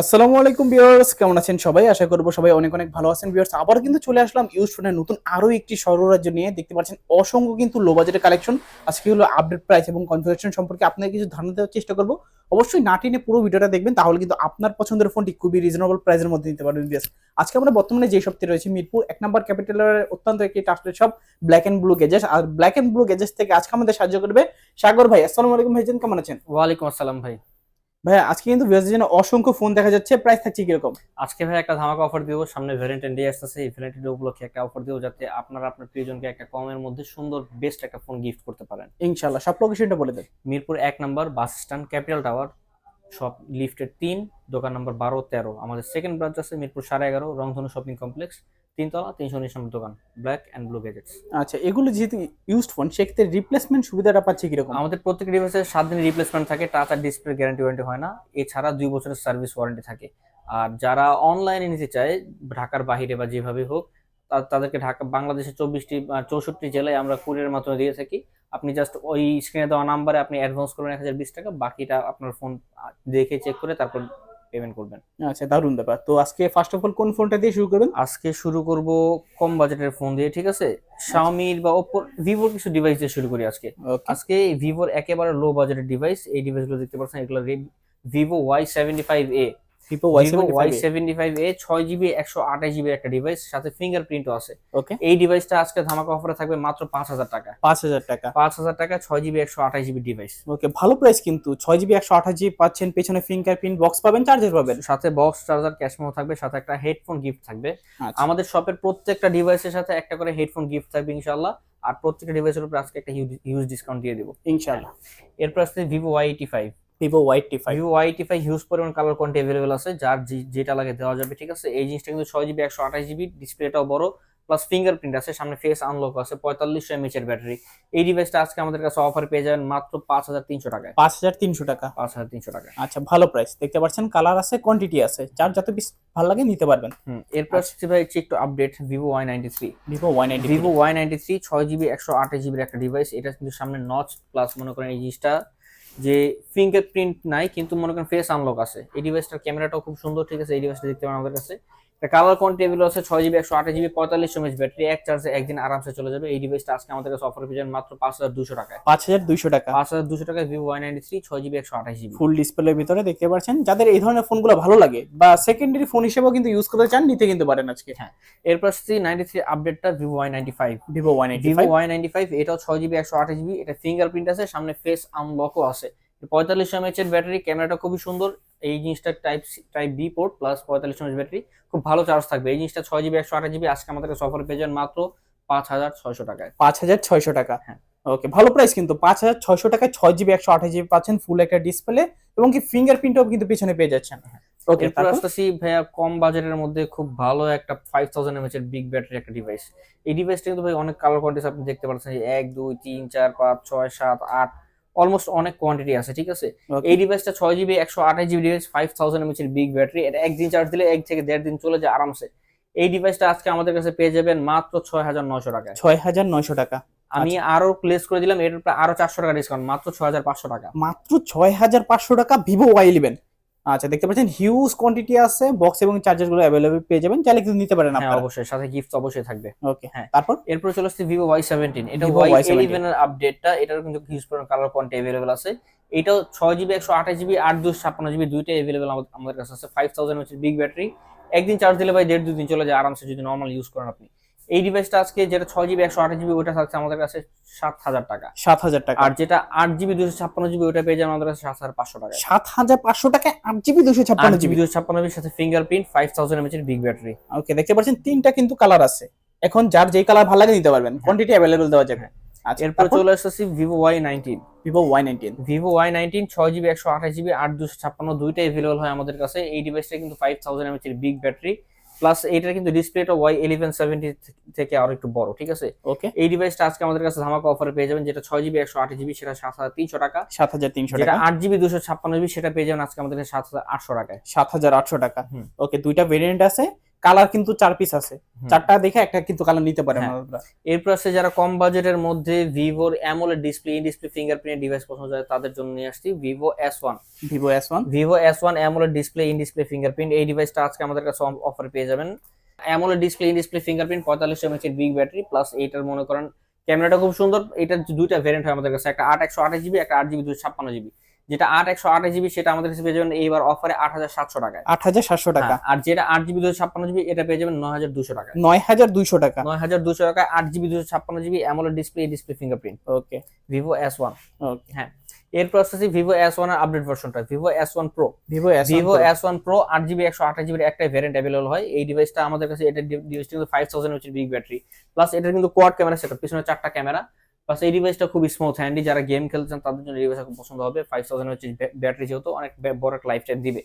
আসসালামু আলাইকুম ভিউয়ার্স, কেমন আছেন সবাই? আশা করব সবাই অনেক অনেক ভালো আছেন ভিউয়ার্স। আবার কিন্তু চলে আসলাম ইউজ ফোনের নতুন আরও একটি সর্বরাজ্য নিয়ে। দেখতে পাচ্ছেন, অসংখ্য কিন্তু লো বাজেটের কালেকশন আজকে হলো আপডেট প্রাইস এবং কনফিগারেশন সম্পর্কে আপনাকে কিছু ধারণা দেওয়ার চেষ্টা করব। অবশ্যই না টেনে পুরো ভিডিওটা দেখবেন, তাহলে কিন্তু আপনার পছন্দের ফোনটি খুবই রিজনেবল প্রাইসের মধ্যে নিতে পারবেন ভিউয়ার্স। আজকে আমরা বর্তমানে যে সপ্তাহে রয়েছে, মিরপুর, এক নম্বর ক্যাপিটালের অত্যন্ত একটি ট্রাস্টেড সব ব্ল্যাক অ্যান্ড ব্লু গেজেস আর ব্ল্যাক অ্যান্ড ব্লু গেজেস থেকে আজকে আমাদের সাহায্য করবে সাগর ভাই। আসসালামু আলাইকুম ভাইজান, কেমন আছেন? ওয়ালাইকুম আসসালাম ভাই। ভাই আজকে কিন্তু ভিউয়ার্সদের জন্য অসংখ্য ফোন দেখা যাচ্ছে। প্রাইস থাকছে কীরকম? আজকে ভাই একটা ধামাকা অফার দিব সামনে ভ্যালেন্টাইন ডে আসতেছে এই ভ্যালেন্টাইন ডে উপলক্ষে একটা অফার দিব যাতে আপনারা আপনার প্রিয়জনকে একটা কমের মধ্যে সুন্দর বেস্ট একটা ফোন গিফট করতে পারেন। ইনশাল্লাহ সব লোকেশনটা বলে দেন। মিরপুর এক number bus stand Capital Tower shop লিফটের তিন দোকান নম্বর বারো তেরো। আমাদের সেকেন্ড ব্রাঞ্চ আছে মিরপুর সাড়ে এগারো রংধনু শপিং কমপ্লেক্স তিনতলা তিনশো উনিশ নম্বর দোকান ব্ল্যাক অ্যান্ড ব্লু গ্যাজেটস আচ্ছা এগুলো যেহেতু ইউজড ফোন সেক্ষেত্রে রিপ্লেসমেন্ট সুবিধাটা পাচ্ছে কীরকম? আমাদের প্রত্যেক ডিভাইসে সাত দিনের রিপ্লেসমেন্ট থাকে টাচ আর ডিসপ্লে গ্যারান্টি ওয়ারেন্টি হয় না। এছাড়া দুই বছরের সার্ভিস ওয়ারেন্টি থাকে। আর যারা অনলাইনে নিতে চায় ঢাকার বাইরে বা যেভাবে হোক তাদেরকে ঢাকা বাংলাদেশের চব্বিশটি চৌষট্টি জেলায় আমরা কুরিয়ার মাধ্যমে দিয়ে থাকি। আপনি জাস্ট ওই স্ক্রিনে দেওয়া নাম্বারে আপনি অ্যাডভান্স করবেন এক হাজার বিশ টাকা বাকিটা আপনার ফোন দেখে চেক করে তারপর পেমেন্ট করবেন। আচ্ছা দারুণ ব্যাপার। তো আজকে ফার্স্ট অফ অল কোন ফোনটা দিয়ে শুরু করবেন? আজকে শুরু করব কম বাজেটের ফোন দিয়ে ঠিক আছে? শাওমির বা ওপো ভিভোর কিছু ডিভাইস দিয়ে শুরু করি আজকে। আজকে ভিভোর একেবারে লো বাজেটের ডিভাইস এই ডিভাইসগুলো দেখতে পাচ্ছেন এগুলো Vivo Y seventy five A Vivo Y seventy five A ছয় জিবি একশো আঠাশ জিবি একটা ডিভাইস সাথে ফিঙ্গারপ্রিন্টও আছে। ওকে এই ডিভাইসটা আজকে ধামাকা অফারে থাকবে মাত্র পাঁচ হাজার টাকা। পাঁচ হাজার টাকা। পাঁচ হাজার টাকা ছয় জিবি একশো আঠাশ জিবি ডিভাইস ওকে ভালো প্রাইস কিন্তু। ছয় জিবি একশো আঠাশ জিবি পাচ্ছেন পেছনে ফিঙ্গারপ্রিন্ট বক্স পাবেন চার্জার পাবেন। সাথে বক্স চার্জার ক্যাশ মেমো থাকবে সাথে একটা হেডফোন গিফট থাকবে। আচ্ছা। আমাদের শপের প্রত্যেকটা ডিভাইসের সাথে একটা করে হেডফোন গিফট থাকবে ইনশাল্লাহ আর প্রত্যেকটা ডিভাইসের উপর আজকে একটা হিউজ ডিসকাউন্ট দিয়ে দিব। ইনশাল্লাহ এরপর আসছে Vivo Y eighty five Vivo Y T five Vivo Y eighty five huge পরিমাণ কালার কোয়ান্টি অ্যাভেলেবল আছে যার যেটা লাগে দেওয়া যাবে ঠিক আছে? এই জিনিসটা কিন্তু ছয় জিবি একশো আঠাশ জিবি ডিসপ্লেটাও বড় প্লাস ফিঙ্গারপ্রিন্ট আছে সামনে ফেস আনলক আছে পঁয়তাল্লিশশো এমএচ এর ব্যাটারি এই ডিভাইসটা আজকে আমাদের কাছে অফার পেয়ে যাবেন মাত্র পাঁচ হাজার তিনশো টাকায়। পাঁচ হাজার তিনশো টাকা। পাঁচ হাজার তিনশো টাকা আচ্ছা ভালো প্রাইস দেখতে পাচ্ছেন কালার আছে কোয়ান্টিটি আছে। যার যত পিস ভালো লাগে নিতে পারবেন। হুম এরপর আসছে ভাই হচ্ছে একটু update Vivo Y ninety three Vivo Y ninety Vivo Y ninety three ছয় জিবি একশো আঠাশ জিবির একটা ডিভাইস এটা কিন্তু সামনে নচ প্লাস মনে করেন এই জিনিসটা। যে ফিঙ্গারপ্রিন্ট নাই, কিন্তু মনে করেন ফেস আনলক আছে। এই ডিভাইসটার ক্যামেরাটাও খুব সুন্দর, ঠিক আছে? এই ডিভাইসটা দেখতে পারেন আমাদের কাছে। কালার কোয়ান্টিটি এগুলো আছে ছয় জিবি একশো আঠাশ জিবি পঁয়তাল্লিশ এমএচ ব্যাটারি এক চার্জে একদিন আরামসে চলে যাবে। এই ডিভাইসটা আজকে আমাদের কাছে অফার পেয়ে যাবেন মাত্র পাঁচ হাজার দুশো টাকায়। পাঁচ হাজার দুইশো টাকা। পাঁচ হাজার দুশো টাকায় ভিভো ওয়াই নাইনটি থ্রি ছয় জিবি একশো আঠাশ জিবি ফুল ডিসপ্লের ভিতরে দেখতে পাচ্ছেন। যাদের এই ধরনের ফোনগুলো ভালো লাগে বা সেকেন্ডারি ফোন হিসেবেও কিন্তু ইউজ করতে চান নিতে কিন্তু পারেন আজকে। হ্যাঁ। এরপর আসছে নাইনটি থ্রি আপডেটটা Vivo Y ninety five Vivo Y ninety Vivo Y ninety five এটাও ছয় জিবি একশো আঠাশ জিবি এটা ফিঙ্গারপ্রিন্ট আছে সামনে ফেস আনলকও আছে। পঁয়তাল্লিশ এমএচ এর ব্যাটারি ক্যামেরাটা খুবই সুন্দর। এই জিনিসটা type type B port plus পঁয়তাল্লিশ এমএচ ব্যাটারি খুব ভালো চার্জ থাকবে। এই জিনিসটা ছয় জিবি একশো আঠাশ জিবি আজকে আমাদের অফার পেয়ে যাবেন মাত্র পাঁচ হাজার ছয়শো টাকায়। পাঁচ হাজার ছয়শো টাকা। হ্যাঁ। ওকে ভালো প্রাইস কিন্তু। পাঁচ হাজার ছয়শো টাকায় ছয় জিবি একশো আঠাশ জিবি পাচ্ছেন ফুল একটা ডিসপ্লে এবং কি ফিঙ্গারপ্রিন্টও কিন্তু পিছনে পেয়ে যাচ্ছেন। ওকে এরপর আসতেছি ভাইয়া কম বাজেটের মধ্যে খুব ভালো একটা ফাইভ থাউজেন্ড এমএচ এর বিগ ব্যাটারি একটা ডিভাইস এই ডিভাইসটা কিন্তু ভাই অনেক কালার কোয়ান্টিটি আপনি দেখতে পাচ্ছেন এক দুই তিন চার পাঁচ ছয় সাত আট অলমোস্ট অনেক কোয়ান্টিটি আছে ঠিক আছে? এই ডিভাইসটা ছয় জিবি একশো আঠাশ GB device five thousand mAh এর বিগ ব্যাটারি এটা একদিন চার্জ দিলে এক থেকে দেড় দিন চলে যায় আরামসে। এই ডিভাইসটা আজকে আমাদের কাছে পেয়ে যাবেন মাত্র ছয় হাজার নয়শো টাকা ছয় হাজার নয়শো টাকা। আমি আরও প্লেস করে দিলাম এটার উপরে আরও চারশো টাকা ডিসকাউন্ট মাত্র ছয় হাজার পাঁচশো টাকা। মাত্র ছয় হাজার পাঁচশো টাকা ভিভো ওয়াই ইলেভেন আচ্ছা দেখতে পাচ্ছেন হিউজ কোয়ান্টিটি আছে বক্স এবং চার্জারগুলো অ্যাভেলেবল পেয়ে যাবেন চাইলে কিন্তু নিতে পারেন হ্যাঁ আপনারা। অবশ্যই সাথে গিফট অবশ্যই থাকবে। ওকে হ্যাঁ। তারপর? এরপর চলে আসছে ভিভো ওয়াই সেভেন্টিন এটা Vivo ওয়াই Y17 ইলেভেন এর আপডেটটা এটার কিন্তু হিউজ পরিমাণ কালার কোয়ান্টি অ্যাভেলেবল আছে। এটাও ছয় জিবি একশো আঠাশ জিবি আট দুশো ছাপ্পান্ন জিবি দুইটাই অ্যাভেলেবল আমাদের কাছে আছে। ফাইভ থাউজেন্ড হচ্ছে বিগ ব্যাটারি একদিন চার্জ দিলে ভাই দেড় দুই দিন চলে যায় আরামসে যদি নর্মাল ইউজ করেন আপনি। এই ডিভাইসটা আজকে যেটা ছয় জিবি একশো আঠাশ জিবি ওটা থাকছে আমাদের কাছে সাত হাজার টাকা। সাত হাজার টাকা। আর যেটা আট জিবি দুশো ছাপ্পান্ন জিবি ওটা পেয়ে যাবেন আমাদের কাছে সাত হাজার পাঁচশো টাকা সাত হাজার পাঁচশো টাকায় আট জিবি দুশো ছাপ্পান্ন জিবি দুশো ছাপ্পান্ন জিবির সাথে ফিঙ্গারপ্রিন্ট ফাইভ থাউজেন্ড এমএচ এর বিগ ব্যাটারি ওকে দেখতে পাচ্ছেন তিনটা কিন্তু কালার আছে। এখন যার যেই কালার ভালো লাগে নিতে পারবেন। কোয়ান্টিটি অ্যাভেলেবল দেওয়া যাবে। আচ্ছা এরপর চলে আসতেছি Vivo Y nineteen Vivo Y nineteen Vivo Y nineteen ছয় জিবি একশো আঠাশ জিবি আট দুশো ছাপ্পান্ন দুইটাই অ্যাভেলেবল হয় আমাদের কাছে। এই ডিভাইসটা কিন্তু ফাইভ থাউজেন্ড এমএচ এর বিগ ব্যাটারি প্লাস এইটার কিন্তু ডিসপ্লেটা ওয়াই ইলেভেন সেভেন্টি থেকে আরও একটু বড় ঠিক আছে? ওকে এই ডিভাইসটা আজকে আমাদের কাছে ধামাকা অফারে পেয়ে যাবেন যেটা ছয় জিবি একশো আট জিবি সেটা সাত হাজার তিনশো টাকা। সাত হাজার তিনশো টাকা। আট জিবি দুশো ছাপ্পান্ন জিবি সেটা পেয়ে যাবেন আজকে আমাদের সাত হাজার আটশো টাকায়। সাত হাজার আটশো টাকা। হুম। ওকে দুইটা ভেরিয়েন্ট আছে। কালার কিন্তু চার পিস আছে। চারটা দেখে একটা কিন্তু কালার নিতে পারে হ্যাঁ। এরপর আছে যারা কম বাজেটের মধ্যে ভিভোর AMOLED display in display fingerprint device পছন্দ হয় তাদের জন্য নিয়ে আসছি Vivo S one Vivo S one Vivo S one AMOLED display in display fingerprint এই ডিভাইসটা আজকে আমাদের কাছে অফার পেয়ে যাবেন। AMOLED display in display fingerprint পঁয়তাল্লিশ এমএচ এর বিগ ব্যাটারি প্লাস এইটার মনে করেন ক্যামেরাটা খুব সুন্দর এটার দুইটা ভ্যারিয়েন্ট হয় আমাদের কাছে একটা আট একশো আঠাশ জিবি একটা আট জিবি দুশো ছাপ্পান্ন জিবি যেটা আট একশো আঠাশ জিবি সেটা আমাদের কাছে পেয়ে যাবেন এইবার অফারে আট হাজার সাতশো টাকায়। আট হাজার সাতশো টাকা। হ্যাঁ, আর যেটা আট জিবি দুশো ছাপ্পান্ন জিবি এটা পেয়ে যাবেন নয় হাজার দুশো টাকায়। নয় হাজার দুইশো টাকা। নয় হাজার দুশো টাকায় আট জিবি দুশো ছাপ্পান্ন GB AMOLED display display fingerprint okay Vivo S one okay এরপর আসছে ভিভো এস ওয়ানের আপডেট ভার্সনটা Vivo S one pro Vivo S Vivo S one pro আট জিবি একশো আঠাশ জিবির একটা ভ্যারিয়েন্ট অ্যাভেলেবল হয়। এই ডিভাইসটা আমাদের কাছে এটা ডিভাইসটা কিন্তু ফাইভ থাউজেন্ড হচ্ছে বিগ ব্যাটারি প্লাস এটা কিন্তু কোয়াড ক্যামেরা সেটআপ পিছনে চারটা ক্যামেরা প্লাস এই ডিভাইসটা খুব স্মুথ হ্যান্ডি যারা গেম খেলছেন তাদের জন্য এই ডিভাইসটা খুব পছন্দ হবে। ফাইভ থাউজেন্ড হচ্ছে ব্যাটারি যেহেতু, অনেক বড় একটা লাইফ টাইম দিবে।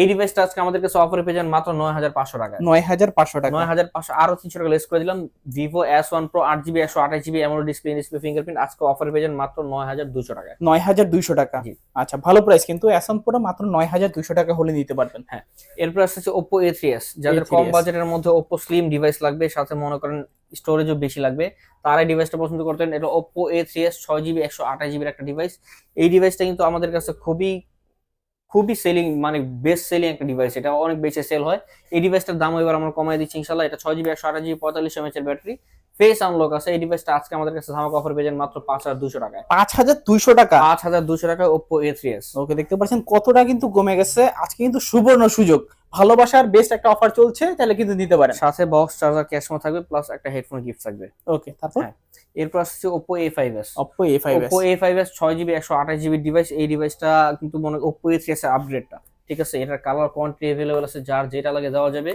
এই ডিভাইসটা আজকে আমাদের কাছে অফারে পেয়ে যান মাত্র নয় হাজার পাঁচশো টাকা নয় হাজার পাঁচশো টাকা। নয় হাজার পাঁচশো আরও তিনশো টাকা লেস করে দিলাম। ভিভো এস ওয়ান প্রো আট জিবি একশো আঠাশ জিবি এমন ডিসপ্লে ডিসপ্লে ফিঙ্গারপ্রিন্ট আজকে অফারে পেয়ে যান মাত্র নয় হাজার দুশো টাকায়। নয় হাজার দুইশো টাকা। আচ্ছা ভালো প্রাইস কিন্তু অ্যাসাম পুরো মাত্র নয় হাজার দুইশো টাকা হলে নিতে পারবেন। হ্যাঁ এরপর আসছে ওপো এ থ্রি এস যাদের কম বাজেটের মধ্যে ওপো স্লিম ডিভাইস লাগবে সাথে মনে করেন স্টোরেজও বেশি লাগবে তারা এই ডিভাইসটা পছন্দ করতেন। এটা ওপো এ থ্রি এস ছয় জিবি একশো আঠাশ জিবির একটা ডিভাইস এই ডিভাইসটা কিন্তু আমাদের কাছে খুবই খুবই সেলিং মানে বেস্ট সেলিং একটা ডিভাইস এটা অনেক বেশি সেল হয়। এই ডিভাইসটার দাম এবার আমরা কমাই দিচ্ছি ইনশাল্লাহ। এটা ছয় জিবি একশো আঠাশ জিবি পঁয়তাল্লিশ এমএচের ব্যাটারি ফেস আনলক আছে। এই ডিভাইসটা আজকে আমাদের কাছে ধামাক অফার পেয়ে যান মাত্র পাঁচ হাজার দুশো টাকায়। পাঁচ হাজার দুইশো টাকা? পাঁচ হাজার দুশো টাকায় Oppo A three S okay দেখতে পাচ্ছেন কতটা কিন্তু কমে গেছে। আজকে কিন্তু সুবর্ণ সুযোগ। ভালোবাসার বেস্ট একটা অফার চলছে তাহলে কিন্তু দিতে পারেন। সাথে বক্স চার্জার ক্যাশমো থাকবে প্লাস একটা হেডফোন গিফট থাকবে। ওকে তারপর? হ্যাঁ। এরপর আসছে Oppo A five S Oppo A five Oppo A five S ছয় জিবি একশো আঠাশ জিবি ডিভাইস এই ডিভাইসটা কিন্তু মনে ওপো এ থ্রি এস আপগ্রেডটা ঠিক আছে? এটার কালার কোয়ান্টিটি অ্যাভেলেবল আছে যার যেটা লাগে দেওয়া যাবে।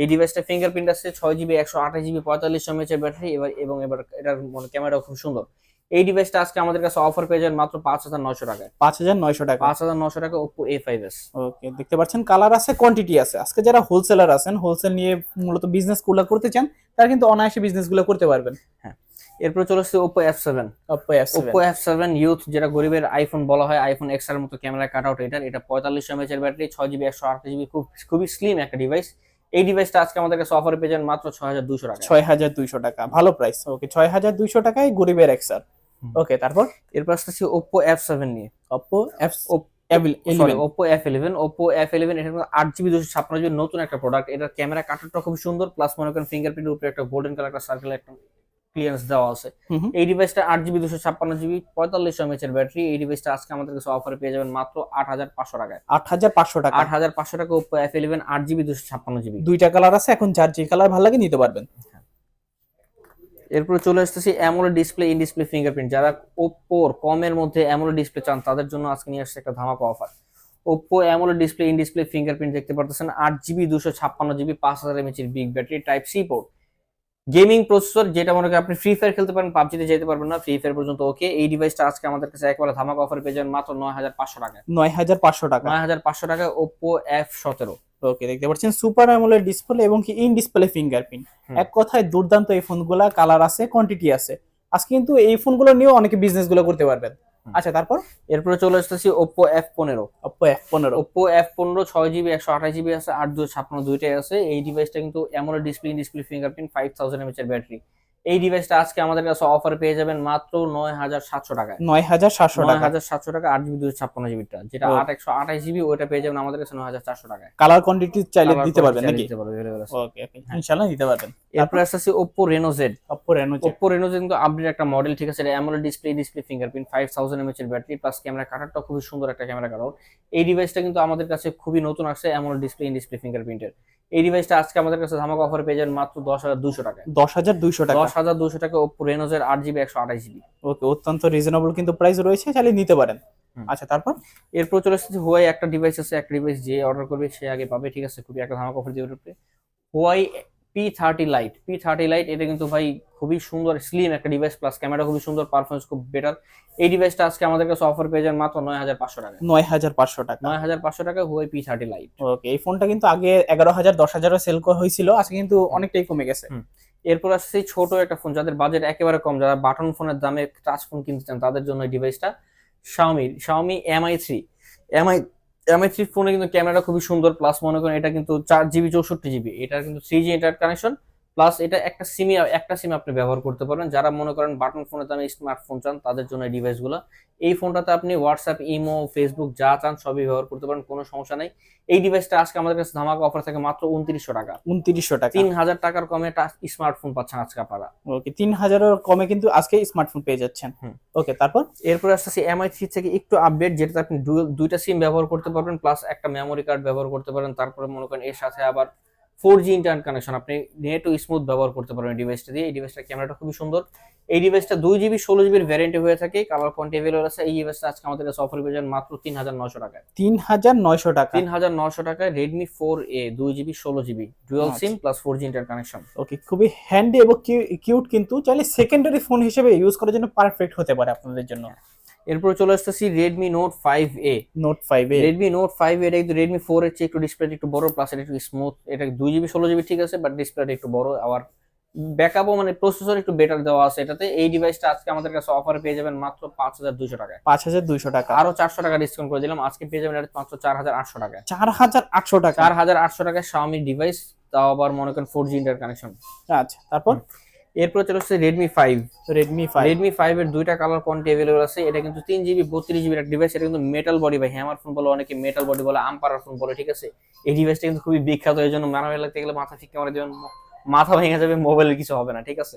এই ডিভাইসটা ফিঙ্গারপ্রিন্ট আছে ছয় জিবি একশো আঠাশ জিবি পঁয়তাল্লিশ এমএচ এর ব্যাটারি এবার এবং এবার এটার মানে ক্যামেরা খুব সুন্দর। এই ডিভাইসটা আজকে আমাদের কাছে অফার পেয়ে যান মাত্র পাঁচ হাজার নয়শো টাকায়। পাঁচ হাজার নয়শো টাকা। পাঁচ হাজার নশো টাকা Oppo A five S okay দেখতে পাচ্ছেন কালার আছে কোয়ান্টিটি আছে। আজকে যারা হোলসেলার আছেন হোলসেল নিয়ে মূলত বিজনেসগুলো করতে চান তারা কিন্তু অনায়াসে বিজনেসগুলো করতে পারবেন। এরপর চলে আসছে Oppo F seven Oppo F Oppo F seven youth যেটা গরিবের আইফোন বলা হয় আইফোন এক্সের মতো ক্যামেরা কাট আউট এটার। এটা পঁয়তাল্লিশ এমএচ এর ব্যাটারি ছয় জিবি একশো আঠাশ জিবি খুব খুবই স্লিম একটা ডিভাইস এই ডিভাইসটা আজকে আমাদের কাছে অফারে পেয়ে যান মাত্র ছয় হাজার দুশো টাকা। ছয় হাজার দুইশো টাকা ভালো প্রাইস ওকে ছয় হাজার দুইশো টাকায় গরিবের এক্সার হুম। ওকে তারপর? এরপর আসতেছি ওপো এফ সেভেন নিয়ে। Oppo F Oppo F eleven Oppo F eleven এটা আট জিবি দুশো ছাপ্পান্ন জিবি নতুন একটা প্রোডাক্ট এটার ক্যামেরা কাটারটা খুব সুন্দর প্লাস মনে করেন ফিঙ্গারপ্রিন্টের উপরে একটা গোল্ডেন কালার একটা সার্কেল একটা ক্লিয়ারেন্স দেওয়া আছে। এই ডিভাইসটা আট জিবি দুশো ছাপ্পান্ন জিবি পঁয়তাল্লিশ এমএচ এর ব্যাটারি এই ডিভাইসটা আজকে আমাদের কাছে অফারে পেয়ে যাবেন মাত্র আট হাজার পাঁচশো টাকায়। আট হাজার পাঁচশো টাকা। আট হাজার পাঁচশো টাকা ওপো এফ ইলেভেন আট জিবি দুশো ছাপ্পান্ন জিবি দুইটা কালার আছে এখন যার যে কালার ভালো লাগে নিতে পারবেন। এরপরে চলে আসতেছি AMOLED display in display fingerprint যারা ওপ্পোর কমের মধ্যে অ্যামোলেড ডিসপ্লে চান তাদের জন্য আজকে নিয়ে আসছে একটা ধামাকা offer Oppo AMOLED display in display fingerprint দেখতে পারতেছেন আট জিবি দুশো ছাপ্পান্ন জিবি পাঁচ হাজার এমএচির big battery type C port gaming processor যেটা মনে করেন আপনি ফ্রি ফায়ার খেলতে পারেন পাবজিতে যেতে পারবেন না ফ্রি ফায়ার পর্যন্ত ওকে এই ডিভাইসটা আজকে আমাদের কাছে একবারে ধামাকা অফার পেয়ে যাবেন মাত্র নয় হাজার পাঁচশো টাকা। নয় হাজার পাঁচশো টাকা। নয় হাজার পাঁচশো টাকা ওপ্পো এফ সতেরো। ওকে দেখতে পাচ্ছেন সুপার অ্যামোলেড ডিসপ্লে এবং কি ইন ডিসপ্লে ফিঙ্গারপ্রিন্ট। এক কথায় দুর্দান্ত এই ফোনগুলা কালার আছে কোয়ান্টিটি আছে। আজকে কিন্তু এই ফোনগুলো নিয়েও অনেকে বিজনেসগুলো করতে পারবেন। আচ্ছা তারপর? এরপরে চলে আসতেছি ওপ্পো এফ পনেরো। ওপো এফ পনেরো। ওপ্পো এফ পনেরো ছয় জিবি একশো আঠাশ জিবি আছে আট দুশো ছাপ্পান্ন দুইটাই আছে। এই ডিভাইসটা কিন্তু এমন display display fingerprint five thousand এমএচের battery এই ডিভাইসটা আজকে আমাদের কাছে অফার পেয়ে যাবেন মাত্র নয় হাজার সাতশো টাকায়। নয় হাজার সাতশো টাকা। হাজার সাতশো টাকা আট জিবি দুশো ছাপ্পান্ন জিবিটা যেটা। আট একশো আঠাশ জিবি ওইটা পেয়ে যাবেন আমাদের কাছে নয় হাজার চারশো টাকায়। কালার কোয়ান্টিটি চাইলে দিতে পারবেন নাকি? দিতে পারবে, available ওকে ওকে ইনশাআল্লাহ দিতে পারবেন। এরপরে আসতেছি Oppo Reno Z Oppo Reno Oppo Reno Z কিন্তু আপডেট একটা মডেল ঠিক আছে? AMOLED display display fingerprint five thousand mAh এর ব্যাটারি প্লাস ক্যামেরা কাটারটা খুবই সুন্দর একটা ক্যামেরা কাটার এই ডিভাইসটা কিন্তু আমাদের কাছে খুবই নতুন আসছে অ্যামোলেড ডিসপ্লে ডিসপ্লে ফিঙ্গারপ্রিন্টের এই ডিভাইসটা আজকে আমাদের কাছে ধামাকা অফার পেয়ে যাবেন মাত্র দশ হাজার দুশো টাকায়। দশ হাজার দুইশো টাকা। দশ হাজার দুশো টাকা ওপ্পো রেনোজের আট জিবি একশো আঠাশ জিবি ওকে অত্যন্ত রিজনেবল কিন্তু প্রাইস রয়েছে চাইলে নিতে পারেন। আচ্ছা তারপর? এরপর চলে এসেছে হুয়াই একটা ডিভাইস আছে একটা ডিভাইস যে অর্ডার করবে সে আগে পাবে ঠিক আছে? খুবই একটা ধামাকা অফার দিয়ে উঠবে Huawei P thirty lite P thirty lite এটা কিন্তু ভাই খুবই সুন্দর স্লিম একটা ডিভাইস প্লাস ক্যামেরা খুবই সুন্দর পারফরমেন্স খুব বেটার এই ডিভাইসটা আজকে আমাদের কাছে অফার পেয়ে যান মাত্র নয় হাজার পাঁচশো টাকা নয় হাজার পাঁচশো টাকা। নয় হাজার পাঁচশো টাকা Huawei P thirty lite okay এই ফোনটা কিন্তু আগে এগারো হাজার দশ হাজারও সেল হয়েছিল আজকে কিন্তু অনেকটাই কমে গেছে। এরপর আসছে সেই ছোট একটা ফোন যাদের বাজেট একেবারে কম, যারা বাটন ফোনের দামে টাচ ফোন কিনতে চান তাদের জন্য এই ডিভাইসটা Xiaomi Xiaomi Mi three Mi Mi three ফোনে কিন্তু ক্যামেরাটা খুবই সুন্দর প্লাস মনে করেন এটা কিন্তু চার জিবি চৌষট্টি জিবি এটা কিন্তু three G internet connection plus এটা একটা সিমে একটা সিম আপনি ব্যবহার করতে পারবেন। যারা মনে করেন বাটন ফোনে দামে স্মার্টফোন চান তাদের জন্য এই ডিভাইসগুলো এই ফোনটাতে আপনি হোয়াটসঅ্যাপ ইমো ফেসবুক যা চান সবই ব্যবহার করতে পারেন কোনো সমস্যা নেই। এই ডিভাইসটা আজকে আমাদের কাছে ধামাকা অফার থাকে মাত্র উনত্রিশশো টাকা। উনত্রিশশো টাকা। তিন হাজার টাকার কমে একটা স্মার্টফোন পাচ্ছেন আজকে আপনারা। ওকে তিন হাজারের কমে কিন্তু আজকে স্মার্টফোন পেয়ে যাচ্ছেন। হুম। ওকে তারপর? এরপরে আসতেছি এমআই থ্রি থেকে একটু আপডেট যেটাতে আপনি দুইটা সিম ব্যবহার করতে পারবেন প্লাস একটা মেমোরি কার্ড ব্যবহার করতে পারেন। তারপরে মনে করেন এর সাথে আবার ফোর জি ইন্টারনেট কানেকশন আপনি নেট ও স্মুথ ব্যবহার করতে পারবেন ডিভাইসটা দিয়ে। এই ডিভাইসটা ক্যামেরাটা খুবই সুন্দর। এই ডিভাইসটা দুই জিবি ষোলো জিবির ভ্যারিয়েন্টে হয়ে থাকে। কালার কোয়ান্টি অ্যাভেলেবল আছে। এই ডিভাইসটা আজকে আমাদের কাছে অফার পেয়ে যান মাত্র তিন হাজার নশো টাকায়। তিন হাজার নয়শো টাকা। তিন হাজার নশো টাকায় রেডমি ফোর এ দুই জিবি ষোলো GB dual. SIM plus four G inter connection okay খুবই হ্যান্ডি এবং কিউট কিন্তু। চাইলে সেকেন্ডারি ফোন হিসেবে ইউজ করার জন্য পারফেক্ট হতে পারে আপনাদের জন্য। এরপর চলে আসতেছি Redmi Note five A Note five A Redmi Note five এটা কিন্তু রেডমি ফোর এর চেয়ে একটু ডিসপ্লে একটু বড় প্লাস এটা একটু স্মুথ এটা দুই জিবি ষোলো জিবি ঠিক আছে বাট ডিসপ্লেটা একটু বড়। আবার ব্যাকআপও মানে প্রসেসর একটু বেটার দেওয়া আছে এটাতে। এই ডিভাইসটা আজকে আমাদের কাছে অফার পেয়ে যাবেন মাত্র পাঁচ হাজার দুশো টাকায়। পাঁচ হাজার দুইশো টাকা। আরও চারশো টাকা ডিসকাউন্ট করে দিলাম। আজকে পেয়ে যাবেন মাত্র চার হাজার আটশো টাকা চার হাজার আটশো টাকা। চার হাজার আটশো টাকায় শাওমি ডিভাইস তাও আবার মনে করেন ফোর জি ইন্টার কানেকশন আচ্ছা তারপর? এরপর চলে আসছে Redmi five Redmi five Redmi five এর দুইটা কালার কোয়ান্টি অ্যাভেলেবল আছে। এটা কিন্তু তিন জিবি বত্রিশ একটা ডিভাইস এটা কিন্তু মেটাল বডি বা হ্যামার ফোন বলে অনেকে মেটাল বডি বলে আম্পারার ফোন বলে ঠিক আছে? এই ডিভাইসটা কিন্তু খুবই বিখ্যাত এই জন্য মারামারি লাগতে গেলে মাথা ঠিক করে দেবেন মাথা ভেঙে যাবে মোবাইলের কিছু হবে না ঠিক আছে?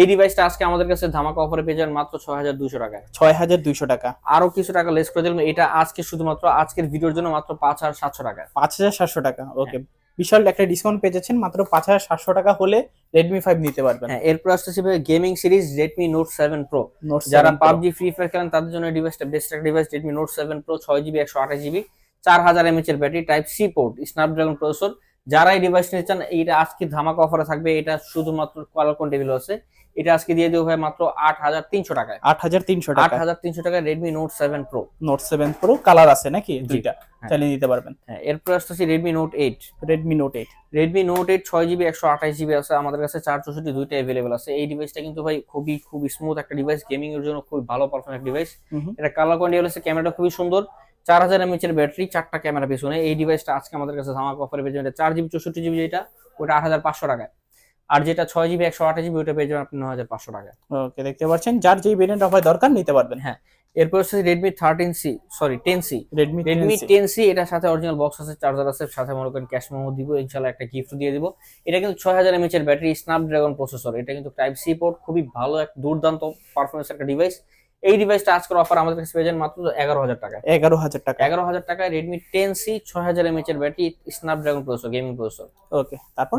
এই ডিভাইসটা আজকে আমাদের কাছে ধামাকা অফারে পেয়ে যান মাত্র ছয় হাজার দুশো টাকায়। ছয় হাজার দুইশো টাকা। আরও কিছু টাকা লেস করে দিলাম এটা আজকে শুধুমাত্র আজকের ভিডিওর জন্য মাত্র পাঁচ হাজার সাতশো টাকায়। পাঁচ হাজার সাতশো টাকা ওকে বিশাল একটা ডিসকাউন্ট পেয়ে যাচ্ছেন মাত্র পাঁচ হাজার সাতশো টাকা হলে রেডমি ফাইভ নিতে পারবেন। হ্যাঁ এরপর আসতেছে gaming series Redmi Note seven Pro Note যারা পাবজি ফ্রি ফায়ার খেলেন তাদের জন্য ডিভাইসটা বেস্ট একটা device Redmi Note seven Pro ছয় জিবি একশো আঠাশ জিবি চার হাজার এমএচ এর battery type C port Snapdragon processor যারা এই ডিভাইস নিতে চান এইটা আজকে ধামাকা অফারে থাকবে এটা শুধুমাত্র কোয়ালকন টেবিল আছে। এটা আজকে দিয়ে দেবো ভাই মাত্র আট হাজার তিনশো টাকায়। আট হাজার তিনশো আট হাজার তিনশো টাকায় Redmi Note seven Pro Note seven Pro colour আছে নাকি? দুইটা। হ্যাঁ। চালিয়ে নিতে পারবেন। হ্যাঁ এরপর আসতেছি Redmi Note eight Redmi Note eight Redmi Note eight ছয় জিবি একশো আঠাশ জিবি আছে। আমাদের কাছে চার চৌষট্টি দুইটা অ্যাভেলেবল আছে। এই ডিভাইসটা কিন্তু ভাই খুবই খুব স্মুথ একটা ডিভাইস গেমিং এর জন্য খুব ভালো পারফরমেন্স ডিভাইস এটা কালার কোয়ালিটি হচ্ছে ক্যামেরাটা খুবই সুন্দর। চার হাজার এমএচ এর ব্যাটারি চারটা ক্যামেরা পিছনে। এই ডিভাইসটা আজকে আমাদের কাছে ধামাকা অফারে পেয়ে যাবেন এটা চার জিবি চৌষট্টি জিবি যেটা ওটা আট হাজার পাঁচশো টাকায়। আর যেটা ছয় জিবি একশো আঠাশ জিবি ওটা পেয়ে যাবেন আপনি নয় হাজার পাঁচশো টাকা। ওকে দেখতে পাচ্ছেন যার যেই ভেরিয়েন্ট অফার দরকার নিতে পারবেন। হ্যাঁ এরপর হচ্ছে Redmi thirteen C sorry ten C Redmi Redmi ten C এটার সাথে অরিজিনাল বক্স আছে চার্জার আছে সাথে মনে করেন ক্যাশ মেমো দিব ইনশাল্লাহ একটা গিফট দিয়ে দিব। এটা কিন্তু ছয় হাজার এমএচ এর ব্যাটারি স্ন্যাপড্রাগন প্রসেসর এটা কিন্তু টাইপ সি পোর্ট খুবই ভালো এক দুর্দান্ত পারফরমেন্স একটা ডিভাইস এই ডিভাইসটা আজকের অফার আমাদের কাছে পেয়ে যান মাত্র এগারো হাজার টাকা এগারো হাজার টাকা। এগারো হাজার টাকায় রেডমি টেন সি ছয় হাজার এমএচ এর battery Snapdragon processor gaming processor okay তারপর।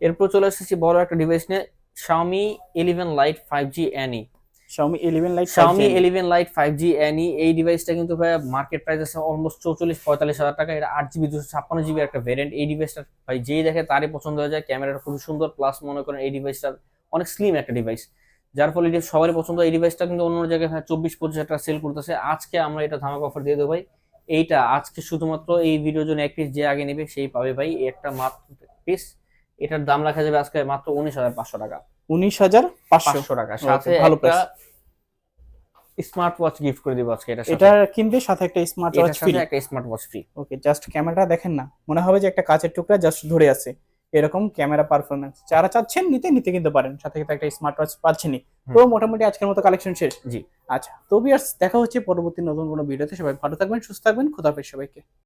এরপর চলে এসেছি বড় একটা ডিভাইস নিয়ে Xiaomi 11 Lite 5G NE Xiaomi 11 lite Xiaomi 11 Lite 5G NE এই ডিভাইসটা কিন্তু ভাই মার্কেট প্রাইস আছে অলমোস্ট চৌচল্লিশ পঁয়তাল্লিশ হাজার টাকা। এটা আট জিবি দুশো ছাপ্পান্ন জিবি একটা ভেরিয়েন্ট এই ডিভাইসটা ভাই যেই দেখে তারই পছন্দ হয়ে যায়। ক্যামেরাটা খুবই সুন্দর প্লাস মনে করেন এই ডিভাইসটা অনেক স্লিম একটা ডিভাইস যার ফলে এটি সবারই পছন্দ। এই ডিভাইসটা কিন্তু অন্য জায়গায় চব্বিশ পঁচিশ হাজার টাকা সেল করতেছে। আজকে আমরা এটা ধামাকা অফার দিয়ে দেবো ভাই। এইটা আজকে শুধুমাত্র এই ভিডিওর জন্য এক পিস যে আগে নেবে সেই পাবে ভাই। একটা মাত্র পিস এটার দাম রাখা যাবে আজকে মাত্র উনিশ হাজার পাঁচশো টাকা। উনিশ হাজার পাঁচশো। টাকা সাথে ভালো স্মার্ট ওয়াচ গিফট করে দিব আজকে এটা এটা কিনবে সাথে একটা স্মার্ট ওয়াচ ফ্রি একটা smart watch free okay just ক্যামেরাটা দেখেন না মনে হবে যে একটা কাচের টুকরা জাস্ট ধরে আছে। এরকম ক্যামেরা পারফরমেন্স যারা চাচ্ছেন নিতে নিতে কিন্তু পারেন। সাথে সাথে একটা স্মার্ট ওয়াচ পাচ্ছেনই তো মোটামুটি আজকের মতো কালেকশন শেষ। জি। আচ্ছা তো বিয়ার্স দেখা হচ্ছে পরবর্তী নতুন কোনো ভিডিওতে সবাই ভালো থাকবেন সুস্থ থাকবেন। খুদাফেজ সবাইকে।